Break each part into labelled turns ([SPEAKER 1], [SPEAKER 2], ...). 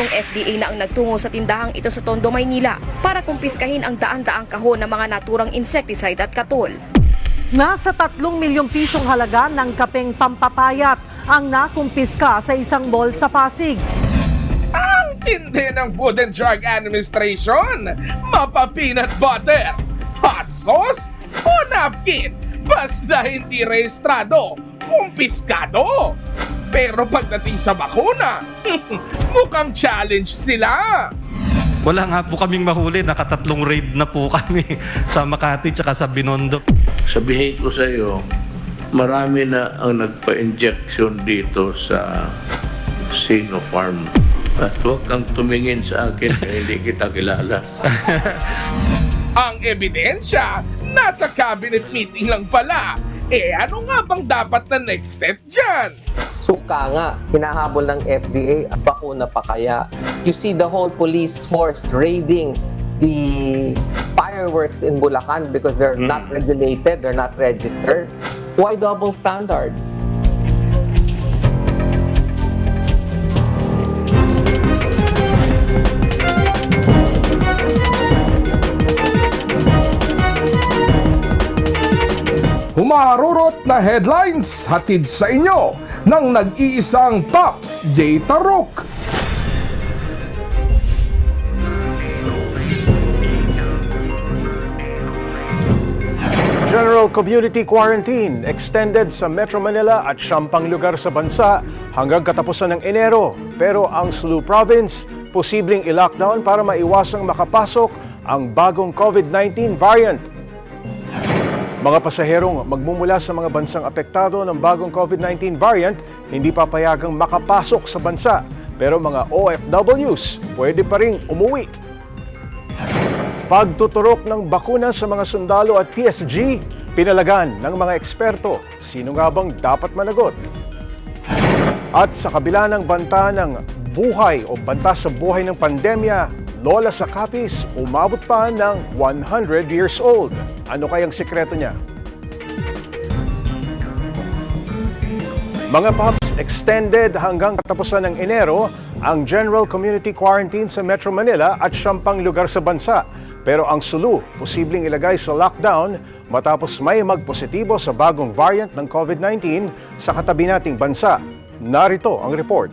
[SPEAKER 1] FDA na ang nagtungo sa tindahang ito sa Tondo, Maynila para kumpiskahin ang daan-daang kahon ng mga naturang insecticide at katol.
[SPEAKER 2] Nasa 3 milyong pisong halaga ng kapeng pampapayat ang nakumpiska sa isang mall sa Pasig.
[SPEAKER 3] Ang tindi ng Food and Drug Administration. Mapa peanut butter, hot sauce, o napkin. Basta hindi rehistrado, kumpiskado. Pero pagdating sa bakuna, mukhang challenge sila.
[SPEAKER 4] Wala nga po kaming mahuli, nakatatlong raid na po kami sa Makati tsaka sa Binondo.
[SPEAKER 5] Sabihin ko sa iyo, marami na ang nagpa-injection dito sa Sinopharm. At huwag kang tumingin sa akin hindi kita kilala.
[SPEAKER 3] Ang ebidensya, nasa cabinet meeting lang pala. Eh ano nga bang dapat na next step dyan?
[SPEAKER 6] suka nga, hinahabol ng FDA, bakuna pa kaya. You see the whole police force raiding the fireworks in Bulacan because they're not regulated, they're not registered. Why double standards?
[SPEAKER 3] Humarurot na headlines hatid sa inyo ng nag-iisang Pops J. Tarok.
[SPEAKER 7] General Community Quarantine extended sa Metro Manila at siyam lugar sa bansa hanggang katapusan ng Enero. Pero ang Sulu Province, posibleng i-lockdown para maiwasang makapasok ang bagong COVID-19 variant. Mga pasaherong magmumula sa mga bansang apektado ng bagong COVID-19 variant, hindi papayagang makapasok sa bansa. Pero mga OFWs, pwede pa rin umuwi. Pagtuturok ng bakuna sa mga sundalo at PSG, pinalagan ng mga eksperto. Sino nga bang dapat managot? At sa kabila ng banta ng buhay o banta sa buhay ng pandemya, Lola sa Capiz umabot pa ng 100 years old. Ano kayang sikreto niya? Mga Pops, extended hanggang katapusan ng Enero ang General Community Quarantine sa Metro Manila at syampang lugar sa bansa. Pero ang Sulu, posibleng ilagay sa lockdown matapos may magpositibo sa bagong variant ng COVID-19 sa katabi nating bansa. Narito ang report.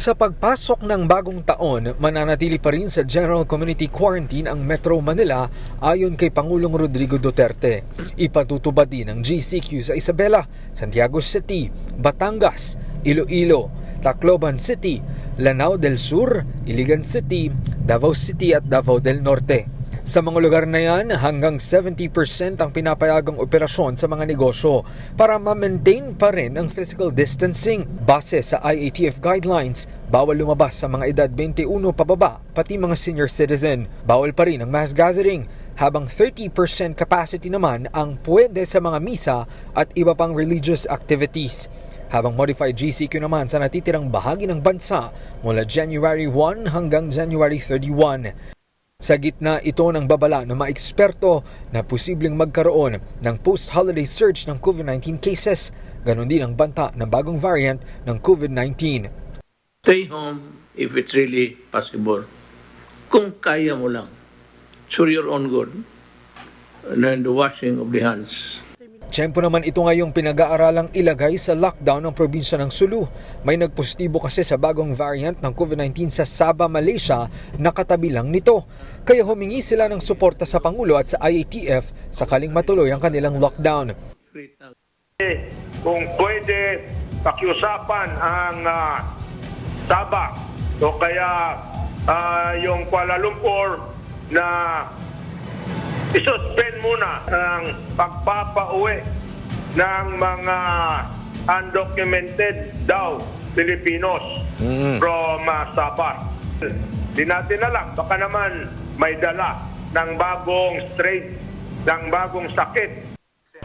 [SPEAKER 8] Sa pagpasok ng bagong taon, mananatili pa rin sa General Community Quarantine ang Metro Manila ayon kay Pangulong Rodrigo Duterte. Ipatutubad din ang GCQ sa Isabela, Santiago City, Batangas, Iloilo, Tacloban City, Lanao del Sur, Iligan City, Davao City at Davao del Norte. Sa mga lugar na yan, hanggang 70% ang pinapayagang operasyon sa mga negosyo para ma-maintain pa rin ang physical distancing. Base sa IATF guidelines, bawal lumabas sa mga edad 21 pababa, pati mga senior citizen. Bawal pa rin ang mass gathering, habang 30% capacity naman ang pwede sa mga misa at iba pang religious activities habang modified GCQ naman sa natitirang bahagi ng bansa mula January 1 hanggang January 31. Sa gitna ito ng babala ng mga eksperto na posibleng magkaroon ng post-holiday surge ng COVID-19 cases, ganon din ang banta ng bagong variant ng COVID-19.
[SPEAKER 5] Stay home if it's really possible. Kung kaya mo lang. For your own good. And then the washing of the hands.
[SPEAKER 8] Tiyempo naman ito ngayong pinag-aaralang ilagay sa lockdown ng probinsya ng Sulu. May nagpositibo kasi sa bagong variant ng COVID-19 sa Sabah, Malaysia na katabi lang nito. Kaya humingi sila ng suporta sa Pangulo at sa IATF sakaling matuloy ang kanilang lockdown.
[SPEAKER 9] kung pwede pakiusapan ang uh, Sabah o kaya ah, yung Kuala Lumpur na isuspend muna ang pagpapauwi ng mga undocumented daw Filipinos from uh, Sabah. Di natin alam, baka naman may dala ng bagong strain, ng bagong sakit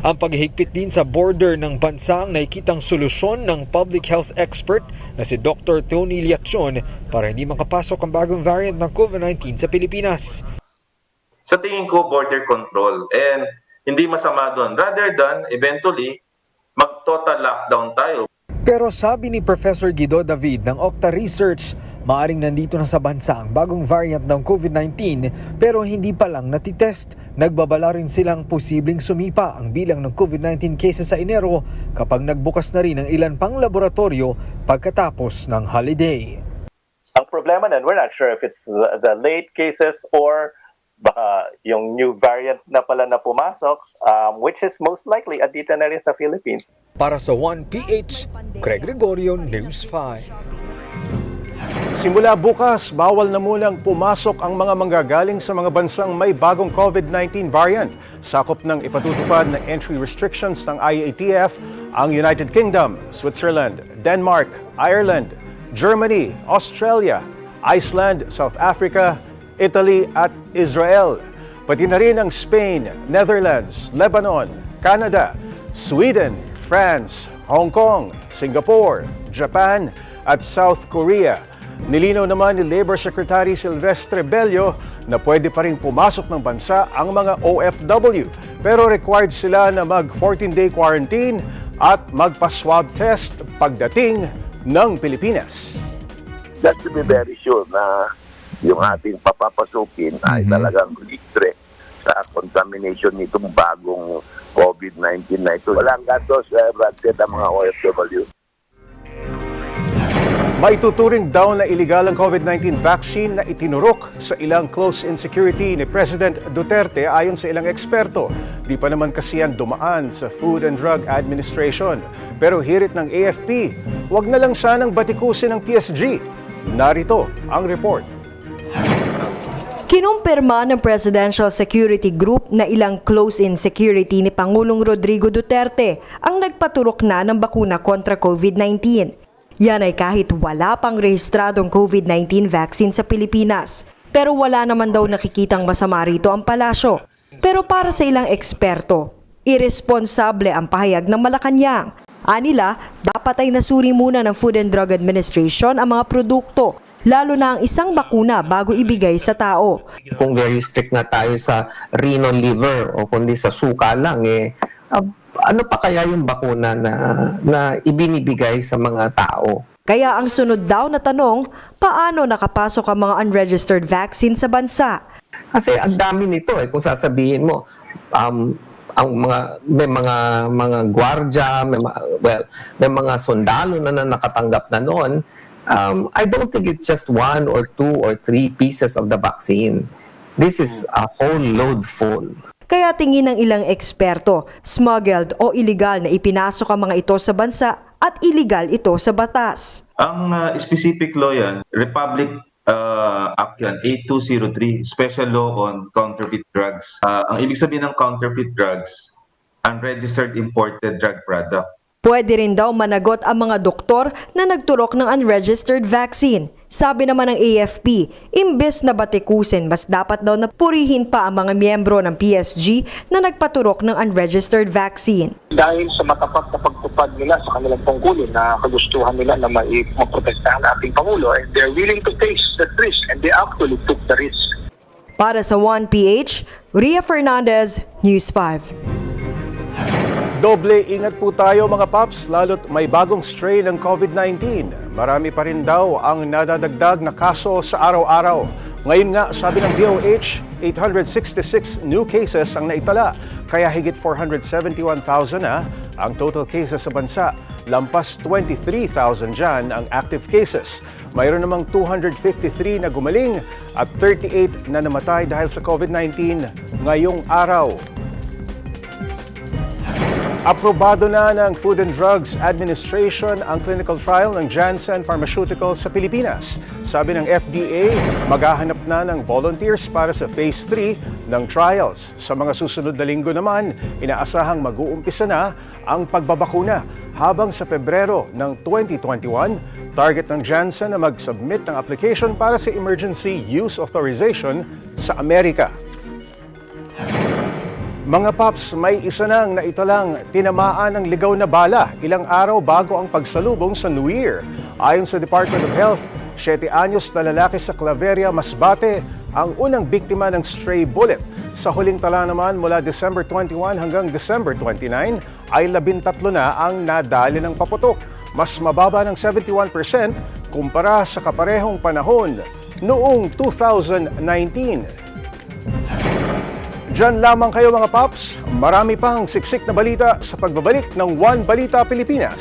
[SPEAKER 8] Ang paghihigpit din sa border ng bansa ang nakikitang solusyon ng public health expert na si Dr. Tony Liaccion para hindi makapasok ang bagong variant ng COVID-19 sa Pilipinas.
[SPEAKER 10] Sa tingin ko border control and hindi masama doon rather than eventually mag total lockdown tayo
[SPEAKER 8] Pero sabi ni Professor Guido David ng Octa Research, maaring nandito na sa bansa ang bagong variant ng COVID-19 pero hindi pa lang natitest. Nagbabala rin silang posibleng sumipa ang bilang ng COVID-19 cases sa Enero kapag nagbukas na rin ang ilan pang laboratorio pagkatapos ng holiday.
[SPEAKER 11] Ang problema nun, we're not sure if it's the, the late cases or yung new variant na pala na pumasok, um, which is most likely andito na rin sa Philippines.
[SPEAKER 8] Para sa 1PH, Craig Gregorio, News 5.
[SPEAKER 7] Simula bukas, bawal na munang pumasok ang mga manggagaling sa mga bansang may bagong COVID-19 variant. Sakop ng ipatutupad na entry restrictions ng IATF ang United Kingdom, Switzerland, Denmark, Ireland, Germany, Australia, Iceland, South Africa, Italy at Israel. Pati na rin ang Spain, Netherlands, Lebanon, Canada, Sweden, France, Hong Kong, Singapore, Japan at South Korea. Nilinaw naman ni Labor Secretary Silvestre Bello na pwede pa rin pumasok ng bansa ang mga OFW pero required sila na mag 14-day quarantine at magpa-swab test pagdating ng Pilipinas.
[SPEAKER 12] Just to be very sure na yung ating papapasukin ay talagang libre sa contamination nitong bagong COVID-19 na ito. Walang gastos, uh, Brad, ang mga OFW.
[SPEAKER 7] Maituturing daw na iligal ang COVID-19 vaccine na itinurok sa ilang close-in security ni President Duterte ayon sa ilang eksperto. Di pa naman kasi yan dumaan sa Food and Drug Administration. Pero hirit ng AFP, wag na lang sanang batikusin ng PSG. Narito ang report.
[SPEAKER 13] Kinumpirma ng Presidential Security Group na ilang close-in security ni Pangulong Rodrigo Duterte ang nagpaturok na ng bakuna kontra COVID-19. Yan ay kahit wala pang rehistradong COVID-19 vaccine sa Pilipinas. Pero wala naman daw nakikitang masama rito ang palasyo. Pero para sa ilang eksperto, irresponsable ang pahayag ng Malacanang. Anila, dapat ay nasuri muna ng Food and Drug Administration ang mga produkto lalo na ang isang bakuna bago ibigay sa tao.
[SPEAKER 6] Kung very strict na tayo sa renal liver o kundi sa suka lang, eh, ano pa kaya yung bakuna na, na ibinibigay sa mga tao?
[SPEAKER 13] Kaya ang sunod daw na tanong, paano nakapasok ang mga unregistered vaccine sa bansa?
[SPEAKER 6] Kasi ang dami nito eh kung sasabihin mo um ang mga may mga mga gwardiya, may mga, well, may mga sundalo na, na nakatanggap na noon. Um, I don't think it's just one or two or three pieces of the vaccine. This is a whole load full.
[SPEAKER 13] Kaya tingin ng ilang eksperto, smuggled o illegal na ipinasok ang mga ito sa bansa at illegal ito sa batas.
[SPEAKER 10] Ang uh, specific law yan, Republic uh, Act yan, 8203, Special Law on Counterfeit Drugs. Uh, ang ibig sabihin ng counterfeit drugs, unregistered imported drug product.
[SPEAKER 13] Pwede rin daw managot ang mga doktor na nagturok ng unregistered vaccine. Sabi naman ng AFP, imbes na batikusin, mas dapat daw na purihin pa ang mga miyembro ng PSG na nagpaturok ng unregistered vaccine.
[SPEAKER 9] Dahil sa matapat na pagtupad nila sa kanilang tungkulin na kagustuhan nila na maprotektahan ang ating Pangulo, and they're willing to take that risk, and they actually took the risk.
[SPEAKER 13] Para sa 1PH, Ria Fernandez, News 5.
[SPEAKER 7] Doble ingat po tayo mga paps, lalo't may bagong strain ng COVID-19. Marami pa rin daw ang nadadagdag na kaso sa araw-araw. Ngayon nga, sabi ng DOH, 866 new cases ang naitala, kaya higit 471,000 na ang total cases sa bansa. Lampas 23,000 dyan ang active cases. Mayroon namang 253 na gumaling at 38 na namatay dahil sa COVID-19 ngayong araw. Aprobado na ng Food and Drugs Administration ang clinical trial ng Janssen Pharmaceuticals sa Pilipinas. Sabi ng FDA, maghahanap na ng volunteers para sa Phase 3 ng trials. Sa mga susunod na linggo naman, inaasahang mag-uumpisa na ang pagbabakuna habang sa Pebrero ng 2021, target ng Janssen na mag-submit ng application para sa Emergency Use Authorization sa Amerika. Mga paps, may isa nang naitalang tinamaan ng ligaw na bala ilang araw bago ang pagsalubong sa New Year. Ayon sa Department of Health, 7 anyos na lalaki sa Claveria, Masbate ang unang biktima ng stray bullet. Sa huling tala naman mula December 21 hanggang December 29 ay 13 na ang nadali ng paputok. mas mababa ng 71% kumpara sa kaparehong panahon noong 2019. Diyan lamang kayo mga paps, marami pang siksik na balita sa pagbabalik ng One Balita Pilipinas.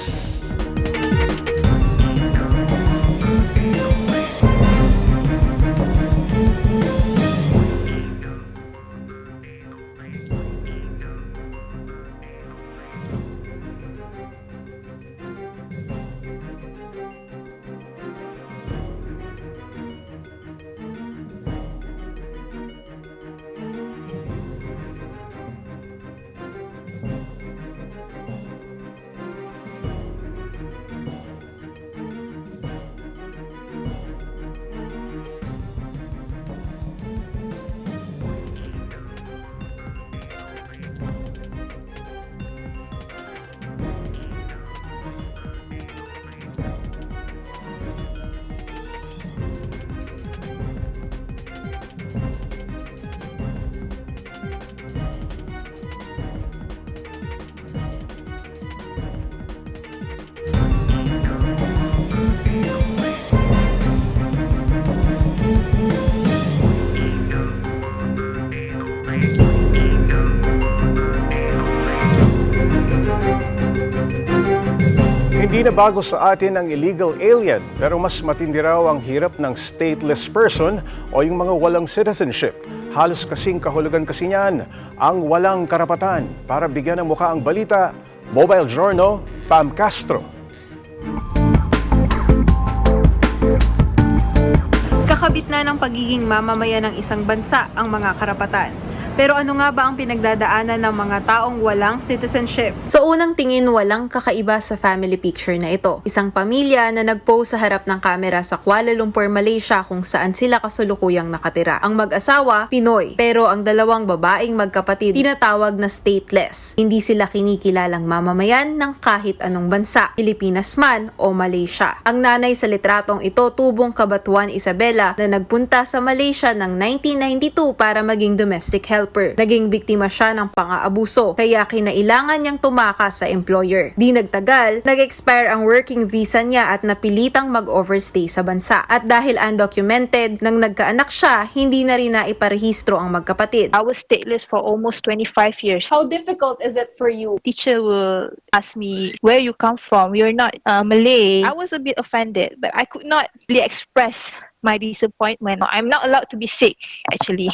[SPEAKER 7] Hindi na bago sa atin ang illegal alien, pero mas matindi raw ang hirap ng stateless person o yung mga walang citizenship. Halos kasing kahulugan kasi niyan ang walang karapatan. Para bigyan ng mukha ang balita, Mobile Journal, Pam Castro.
[SPEAKER 14] Kakabit na ng pagiging mamamayan ng isang bansa ang mga karapatan. Pero ano nga ba ang pinagdadaanan ng mga taong walang citizenship?
[SPEAKER 15] Sa unang tingin, walang kakaiba sa family picture na ito. Isang pamilya na nagpose sa harap ng kamera sa Kuala Lumpur, Malaysia kung saan sila kasulukuyang nakatira. Ang mag-asawa, Pinoy, pero ang dalawang babaeng magkapatid, tinatawag na stateless. Hindi sila kinikilalang mamamayan ng kahit anong bansa, Pilipinas man o Malaysia. Ang nanay sa litratong ito, tubong Kabatuan Isabela na nagpunta sa Malaysia ng 1992 para maging domestic helper. Naging biktima siya ng pang-aabuso, kaya kinailangan niyang tumakas sa employer. Di nagtagal, nag-expire ang working visa niya at napilitang mag-overstay sa bansa. At dahil undocumented, nang nagkaanak siya, hindi na rin naiparehistro ang magkapatid.
[SPEAKER 16] I was stateless for almost 25 years.
[SPEAKER 15] How difficult is it for you?
[SPEAKER 16] Teacher will ask me where you come from. You're not uh, Malay. I was a bit offended, but I could not really express my disappointment. I'm not allowed to be sick, actually.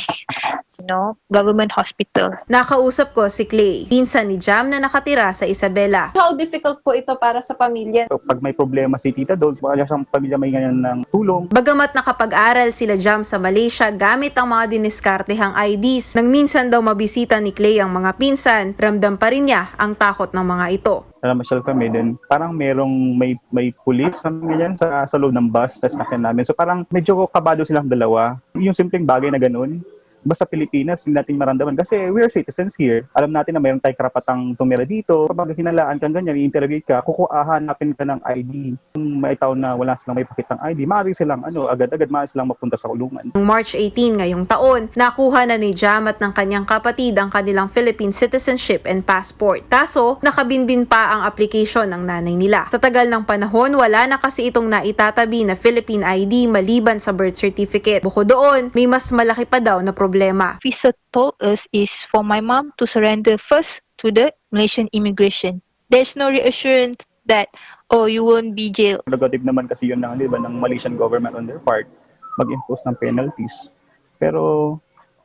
[SPEAKER 16] You know, government hospital.
[SPEAKER 15] Nakausap ko si Clay, pinsan ni Jam na nakatira sa Isabela. How difficult po ito para sa pamilya?
[SPEAKER 17] pag may problema si Tita Dolls, wala siyang pamilya may ganyan ng tulong.
[SPEAKER 15] Bagamat nakapag-aral sila Jam sa Malaysia gamit ang mga diniskartehang IDs, nang minsan daw mabisita ni Clay ang mga pinsan, ramdam pa rin niya ang takot ng mga ito.
[SPEAKER 17] Namasyal kami din. Parang merong may may pulis ganyan sa, sa loob ng bus sa sakyan namin. So parang medyo kabado silang dalawa. Yung simpleng bagay na ganun, basta Pilipinas, hindi natin maramdaman. Kasi we are citizens here. Alam natin na mayroon tayong karapatang tumira dito. Kapag hinalaan kang ganyan, i-interrogate ka, kukuhahanapin ka ng ID. Kung may tao na wala silang may pakitang ID, maaari silang ano, agad-agad maaari silang mapunta sa kulungan.
[SPEAKER 15] March 18 ngayong taon, nakuha na ni Jam at ng kanyang kapatid ang kanilang Philippine citizenship and passport. Kaso, nakabinbin pa ang application ng nanay nila. Sa tagal ng panahon, wala na kasi itong naitatabi na Philippine ID maliban sa birth certificate. Bukod doon, may mas malaki pa daw na problema.
[SPEAKER 16] Officer told us is for my mom to surrender first to the Malaysian immigration. There's no reassurance that, oh, you won't be jailed.
[SPEAKER 17] Prerogative naman kasi yun ng, di ba, ng Malaysian government on their part mag-impose ng penalties. Pero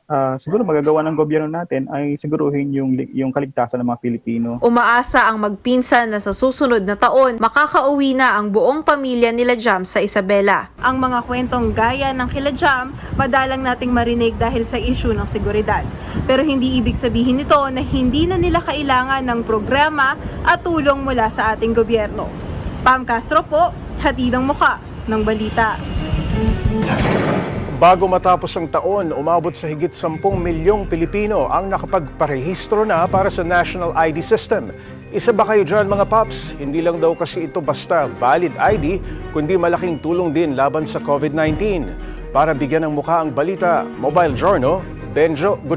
[SPEAKER 17] ah, siguro magagawa ng gobyerno natin ay siguruhin yung yung kaligtasan ng mga Pilipino.
[SPEAKER 15] Umaasa ang magpinsan na sa susunod na taon, makakauwi na ang buong pamilya nila Jam sa Isabela.
[SPEAKER 14] Ang mga kwentong gaya ng kila Jam, madalang nating marinig dahil sa issue ng seguridad. Pero hindi ibig sabihin nito na hindi na nila kailangan ng programa at tulong mula sa ating gobyerno. Pam Castro po, hatid ang muka ng balita.
[SPEAKER 7] Bago matapos ang taon, umabot sa higit 10 milyong Pilipino ang nakapagparehistro na para sa National ID System. Isa ba kayo dyan mga paps? Hindi lang daw kasi ito basta valid ID, kundi malaking tulong din laban sa COVID-19. Para bigyan ng mukha ang balita, Mobile Journal, Benjo
[SPEAKER 18] Kung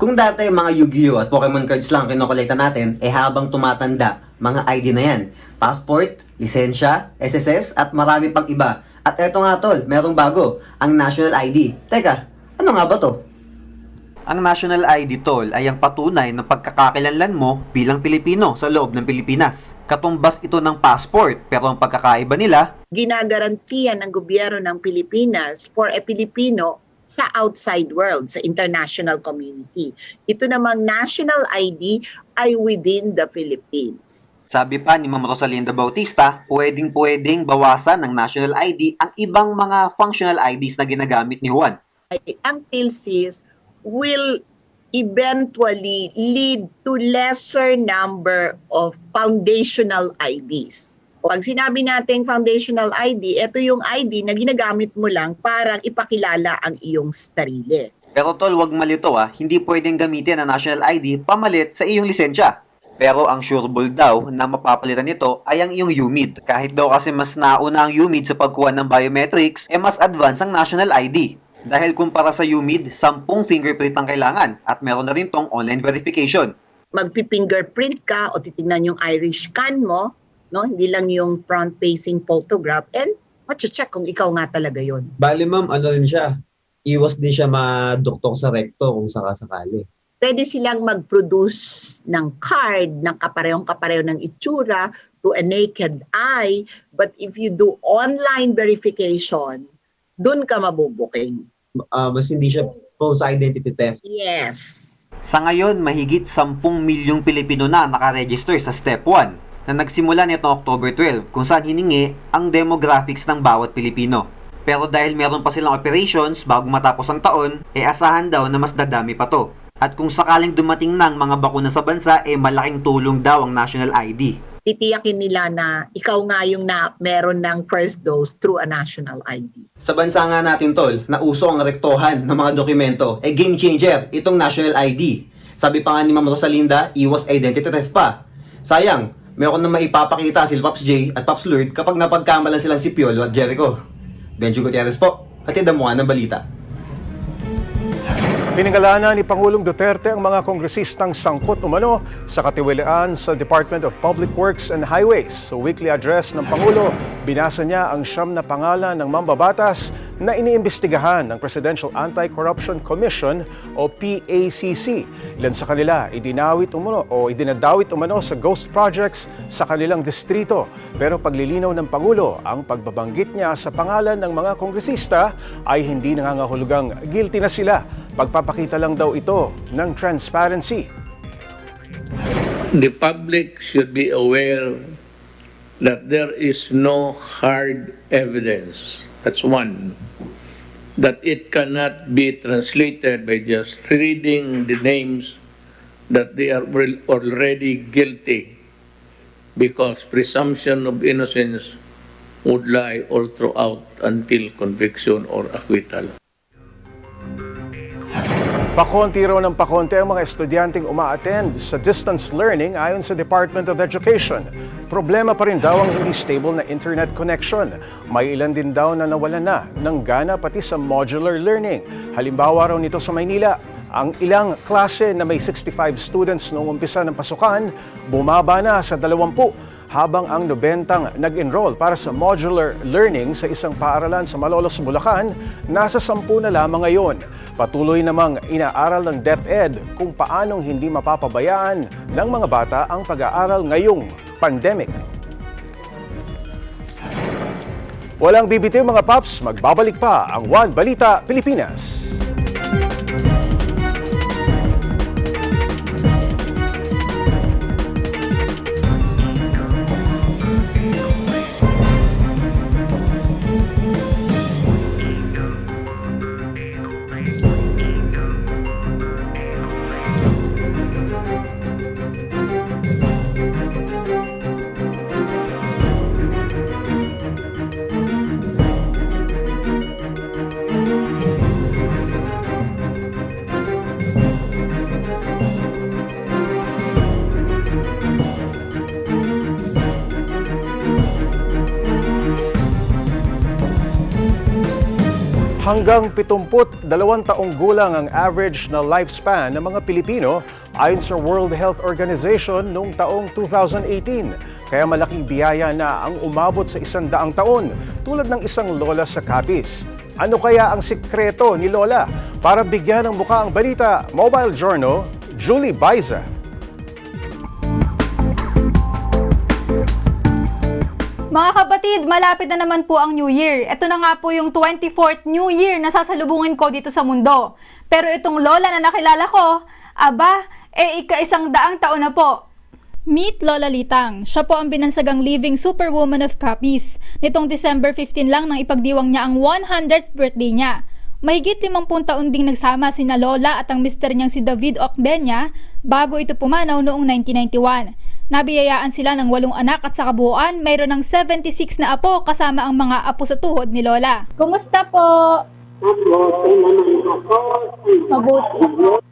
[SPEAKER 18] Kung dati mga Yu-Gi-Oh at Pokemon cards lang kinokolekta natin, eh habang tumatanda, mga ID na yan. Passport, lisensya, SSS at marami pang iba. At eto nga tol, merong bago, ang National ID. Teka, ano nga ba to? Ang National ID tol ay ang patunay ng pagkakakilanlan mo bilang Pilipino sa loob ng Pilipinas. Katumbas ito ng passport, pero ang pagkakaiba nila,
[SPEAKER 19] ginagarantiyan ng gobyerno ng Pilipinas for a Filipino sa outside world, sa international community. Ito namang national ID ay within the Philippines.
[SPEAKER 18] Sabi pa ni Ma'am Rosalinda Bautista, pwedeng-pwedeng bawasan ng national ID ang ibang mga functional IDs na ginagamit ni Juan.
[SPEAKER 19] Ang PhilSys will eventually lead to lesser number of foundational IDs. Pag sinabi nating foundational ID, ito yung ID na ginagamit mo lang para ipakilala ang iyong sarili.
[SPEAKER 18] Pero tol, wag malito ah, hindi pwedeng gamitin ang national ID pamalit sa iyong lisensya. Pero ang sureball daw na mapapalitan nito ay ang iyong UMID. Kahit daw kasi mas nauna ang UMID sa pagkuha ng biometrics, eh mas advance ang national ID. Dahil kumpara sa UMID, 10 fingerprint ang kailangan at meron na rin tong online verification.
[SPEAKER 19] Magpi-fingerprint ka o titignan yung iris scan mo, no? Hindi lang yung front-facing photograph and check kung ikaw nga talaga yon.
[SPEAKER 20] Bali ma'am, ano rin siya, iwas din siya maduktok sa recto kung sakasakali.
[SPEAKER 19] Pwede silang mag-produce ng card ng kaparehong-kapareho ng itsura to a naked eye, but if you do online verification, dun ka mabubuking.
[SPEAKER 20] Ah, mas hindi siya false identity theft.
[SPEAKER 19] Yes.
[SPEAKER 18] Sa ngayon, mahigit 10 milyong Pilipino na nakaregister sa Step 1 na nagsimula nito October 12 kung saan hiningi ang demographics ng bawat Pilipino. Pero dahil meron pa silang operations bago matapos ang taon, eh asahan daw na mas dadami pa to. At kung sakaling dumating ng mga bakuna sa bansa, eh malaking tulong daw ang national ID.
[SPEAKER 19] Titiyakin nila na ikaw nga yung na meron ng first dose through a national ID.
[SPEAKER 18] Sa bansa nga natin tol, na uso ang rektohan ng mga dokumento, eh game changer itong national ID. Sabi pa nga ni Ma'am Rosalinda, iwas identity theft pa. Sayang, meron na maipapakita si Pops J at Pops Lord kapag napagkamalan silang si Piolo at Jericho. Benjo Gutierrez po, hatid ang mga ng balita.
[SPEAKER 7] Pinangalanan ni Pangulong Duterte ang mga kongresistang sangkot umano sa katiwalian sa Department of Public Works and Highways. Sa weekly address ng Pangulo, binasa niya ang siyam na pangalan ng mambabatas na iniimbestigahan ng Presidential Anti-Corruption Commission o PACC. Ilan sa kanila idinawit umano o idinadawit umano sa ghost projects sa kanilang distrito. Pero paglilinaw ng Pangulo, ang pagbabanggit niya sa pangalan ng mga kongresista ay hindi nangangahulugang guilty na sila. Pagpapakita lang daw ito ng transparency.
[SPEAKER 5] The public should be aware that there is no hard evidence. That's one. That it cannot be translated by just reading the names that they are al- already guilty because presumption of innocence would lie all throughout until conviction or acquittal.
[SPEAKER 7] Pakonti raw ng pakonti ang mga estudyanteng umaattend sa distance learning ayon sa Department of Education. Problema pa rin daw ang hindi stable na internet connection. May ilan din daw na nawalan na ng gana pati sa modular learning. Halimbawa raw nito sa Maynila, ang ilang klase na may 65 students noong umpisa ng pasukan, bumaba na sa 20 habang ang 90 nag-enroll para sa modular learning sa isang paaralan sa Malolos, Bulacan, nasa 10 na lamang ngayon. Patuloy namang inaaral ng DepEd kung paanong hindi mapapabayaan ng mga bata ang pag-aaral ngayong pandemic. Walang bibitiw mga paps, magbabalik pa ang One Balita Pilipinas. Hanggang 72 taong gulang ang average na lifespan ng mga Pilipino ayon sa World Health Organization noong taong 2018. Kaya malaking biyaya na ang umabot sa isang daang taon tulad ng isang lola sa Capiz. Ano kaya ang sikreto ni Lola? Para bigyan ng muka ang balita, Mobile Journal, Julie Baiza.
[SPEAKER 21] Mga kapatid, malapit na naman po ang New Year. Ito na nga po yung 24th New Year na sasalubungin ko dito sa mundo. Pero itong lola na nakilala ko, aba, eh ika-isang daang taon na po. Meet Lola Litang. Siya po ang binansagang living superwoman of Capiz. Nitong December 15 lang nang ipagdiwang niya ang 100th birthday niya. Mahigit 50 taon ding nagsama si na Lola at ang mister niyang si David Ocbenya bago ito pumanaw noong 1991. Nabiyayaan sila ng walong anak at sa kabuuan, mayroon ng 76 na apo kasama ang mga apo sa tuhod ni Lola. Kumusta po? Mabuti.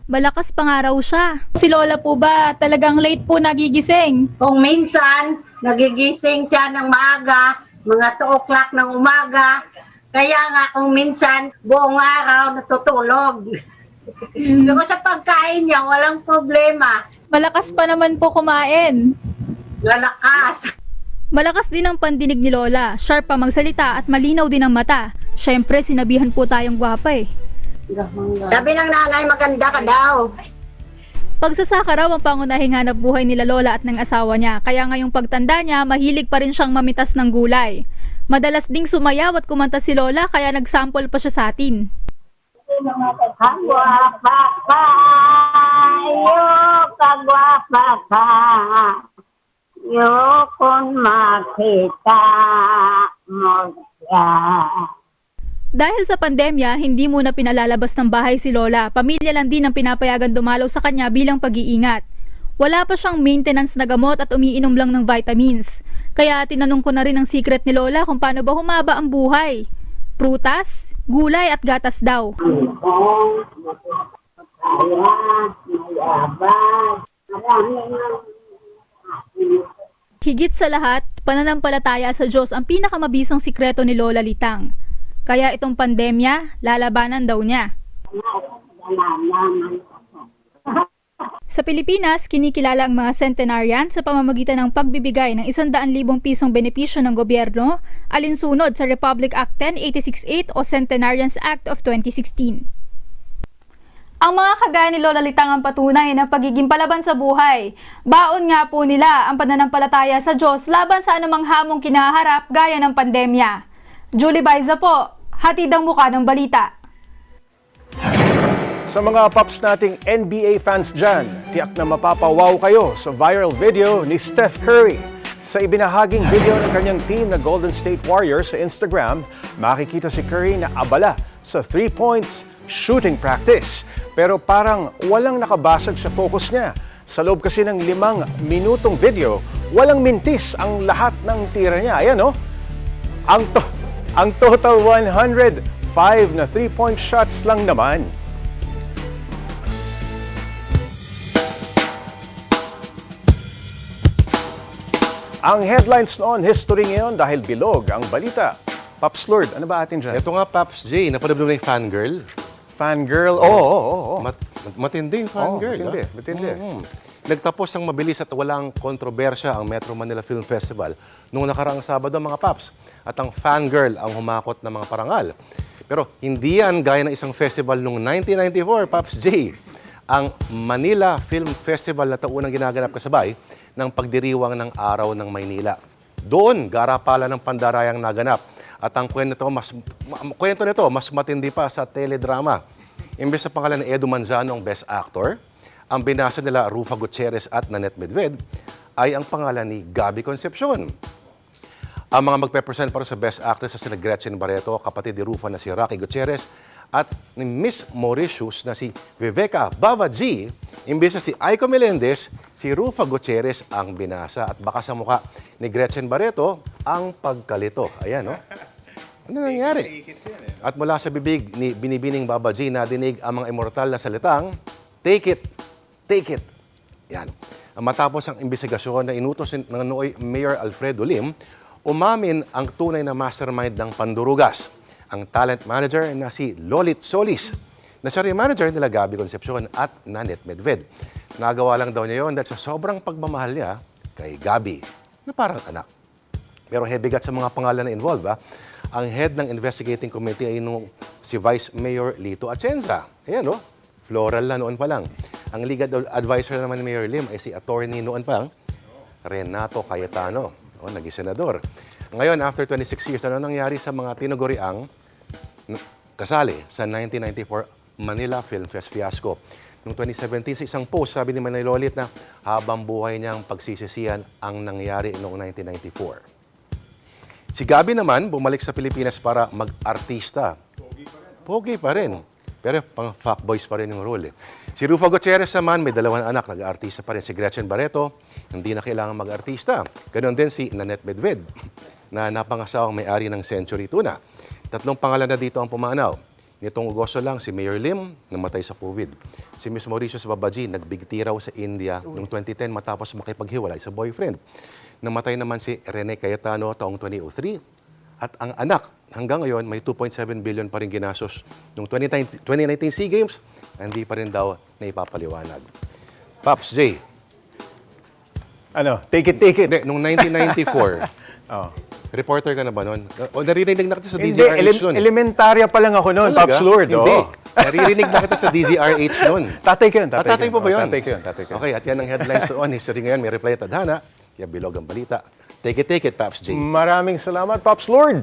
[SPEAKER 21] Malakas pa nga raw siya. Si Lola po ba talagang late po nagigising?
[SPEAKER 22] Kung minsan, nagigising siya ng maaga, mga 2 o'clock ng umaga. Kaya nga kung minsan, buong araw natutulog. Pero sa pagkain niya, walang problema.
[SPEAKER 21] Malakas pa naman po kumain.
[SPEAKER 22] Lalakas.
[SPEAKER 21] Malakas din ang pandinig ni Lola, sharp pa magsalita at malinaw din ang mata. Siyempre, sinabihan po tayong gwapa eh.
[SPEAKER 22] Sabi ng nanay, maganda ka daw.
[SPEAKER 21] Pagsasaka raw ang pangunahing hanap buhay nila Lola at ng asawa niya, kaya ngayong pagtanda niya, mahilig pa rin siyang mamitas ng gulay. Madalas ding sumayaw at kumanta si Lola kaya nagsample pa siya sa atin.
[SPEAKER 22] Kagwapa ka, iyo kagwapa ka. Kung makita mo siya.
[SPEAKER 21] Dahil sa pandemya, hindi muna pinalalabas ng bahay si Lola. Pamilya lang din ang pinapayagan dumalaw sa kanya bilang pag-iingat. Wala pa siyang maintenance na gamot at umiinom lang ng vitamins. Kaya tinanong ko na rin ang secret ni Lola kung paano ba humaba ang buhay. Prutas, gulay at gatas daw. Higit sa lahat, pananampalataya sa Diyos ang pinakamabisang sikreto ni Lola Litang. Kaya itong pandemya, lalabanan daw niya. Sa Pilipinas, kinikilala ang mga centenarian sa pamamagitan ng pagbibigay ng 100,000 pisong benepisyo ng gobyerno alinsunod sa Republic Act 10868 o Centenarians Act of 2016. Ang mga kagaya ni Lola Litang ang patunay ng pagiging palaban sa buhay. Baon nga po nila ang pananampalataya sa Diyos laban sa anumang hamong kinaharap gaya ng pandemya. Julie Baiza po, hatid ang muka ng balita.
[SPEAKER 7] Sa mga paps nating NBA fans dyan, tiyak na mapapawaw kayo sa viral video ni Steph Curry. Sa ibinahaging video ng kanyang team na Golden State Warriors sa Instagram, makikita si Curry na abala sa three points shooting practice. Pero parang walang nakabasag sa focus niya. Sa loob kasi ng limang minutong video, walang mintis ang lahat ng tira niya. Ayan oh. Ang, to ang total 105 na three-point shots lang naman. Ang headlines noon, history ngayon dahil bilog ang balita. Pops Lord, ano ba atin dyan?
[SPEAKER 23] Ito nga, Pops J, napanood mo na yung fangirl?
[SPEAKER 7] Fangirl? Oo, oo, oo.
[SPEAKER 23] Mat matinding fangirl.
[SPEAKER 7] Oo, matindi,
[SPEAKER 23] ah.
[SPEAKER 7] matindi.
[SPEAKER 23] Mm. Nagtapos ng mabilis at walang kontrobersya ang Metro Manila Film Festival noong nakaraang Sabado, mga Paps. At ang fangirl ang humakot ng mga parangal. Pero hindi yan gaya ng isang festival noong 1994, Pops J. Ang Manila Film Festival na taunang ginaganap kasabay ng pagdiriwang ng Araw ng Maynila. Doon, garapala ng pandarayang naganap. At ang kwento nito, mas, ma- kwento nito, mas matindi pa sa teledrama. Imbes sa pangalan ni Edo Manzano ang Best Actor, ang binasa nila Rufa Gutierrez at Nanette Medved ay ang pangalan ni Gabi Concepcion. Ang mga magpe-present para sa Best Actress sa sina Gretchen Barreto, kapatid ni Rufa na si Rocky Gutierrez, at ni Miss Mauritius na si Viveka Babaji, imbes na si Aiko Melendez, si Rufa Gutierrez ang binasa at baka sa mukha ni Gretchen Barreto ang pagkalito. Ayan, no? Ano nangyari? At mula sa bibig ni Binibining Babaji, nadinig ang mga immortal na salitang, Take it, take it. Yan. Matapos ang imbestigasyon na inutos ng nooy Mayor Alfredo Lim, umamin ang tunay na mastermind ng pandurugas. Ang talent manager na si Lolit Solis, na siya rin manager nila Gabi Concepcion at Nanette Medved. Nagawa lang daw niya yon dahil sa sobrang pagmamahal niya kay Gabi, na parang anak. Pero hebigat sa mga pangalan na involved, ha? Ang head ng investigating committee ay nung si Vice Mayor Lito Atienza. Ayan, no? Floral na noon pa lang. Ang legal advisor naman ni Mayor Lim ay si attorney noon pa lang, Renato Cayetano, o, naging senador. Ngayon, after 26 years, ano nangyari sa mga tinuguriang kasali sa 1994 Manila Film Fest fiasco? Noong 2017, sa isang post, sabi ni Manay Lolit na habang buhay niyang pagsisisihan ang nangyari noong 1994. Si Gabi naman, bumalik sa Pilipinas para mag-artista. Pogi pa rin. Pero pang fuckboys pa rin yung role. eh. Si Rufo Gutierrez naman, may dalawang anak, nag-artista pa rin. Si Gretchen Barreto, hindi na kailangan mag-artista. Ganon din si Nanette Medved, na napangasawang may-ari ng Century Tuna. Tatlong pangalan na dito ang pumanaw. Nitong Agosto lang, si Mayor Lim, namatay sa COVID. Si Miss Mauritius Babaji, nagbigti raw sa India noong 2010 matapos makipaghiwalay sa boyfriend. Namatay naman si Rene Cayetano taong 2003. At ang anak, hanggang ngayon, may 2.7 billion pa rin ginastos. Noong 2019, 2019 SEA Games, hindi pa rin daw na ipapaliwanag. Pops J.
[SPEAKER 7] Ano, take it, take it.
[SPEAKER 23] Hindi, noong 1994,
[SPEAKER 7] Oh.
[SPEAKER 23] Reporter ka na ba noon? O naririnig na kita sa
[SPEAKER 7] Hindi,
[SPEAKER 23] DZRH
[SPEAKER 7] ele-
[SPEAKER 23] noon.
[SPEAKER 7] elementarya pa lang ako noon,
[SPEAKER 23] Talaga?
[SPEAKER 7] Pops Lord.
[SPEAKER 23] Hindi.
[SPEAKER 7] oo.
[SPEAKER 23] Naririnig na kita sa DZRH noon.
[SPEAKER 7] Tatay ko yun, tatay
[SPEAKER 23] Ah, tatay po ba yun?
[SPEAKER 7] Tatay ko yun, tatay ko yun.
[SPEAKER 23] Okay, at yan ang headlines on history ngayon. May reply tadhana. Kaya bilog ang balita. Take it, take it, Paps J.
[SPEAKER 7] Maraming salamat, Pops Lord.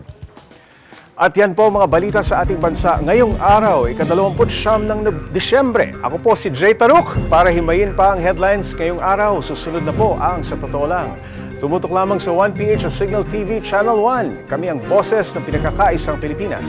[SPEAKER 7] At yan po mga balita sa ating bansa ngayong araw, ikadalawamput siyam ng Nob- Disyembre. Ako po si Jay Taruk para himayin pa ang headlines ngayong araw. Susunod na po ang Sa Totoo Lang. Tumutok lamang sa 1PH sa Signal TV Channel 1. Kami ang boses ng pinagkakaisang Pilipinas.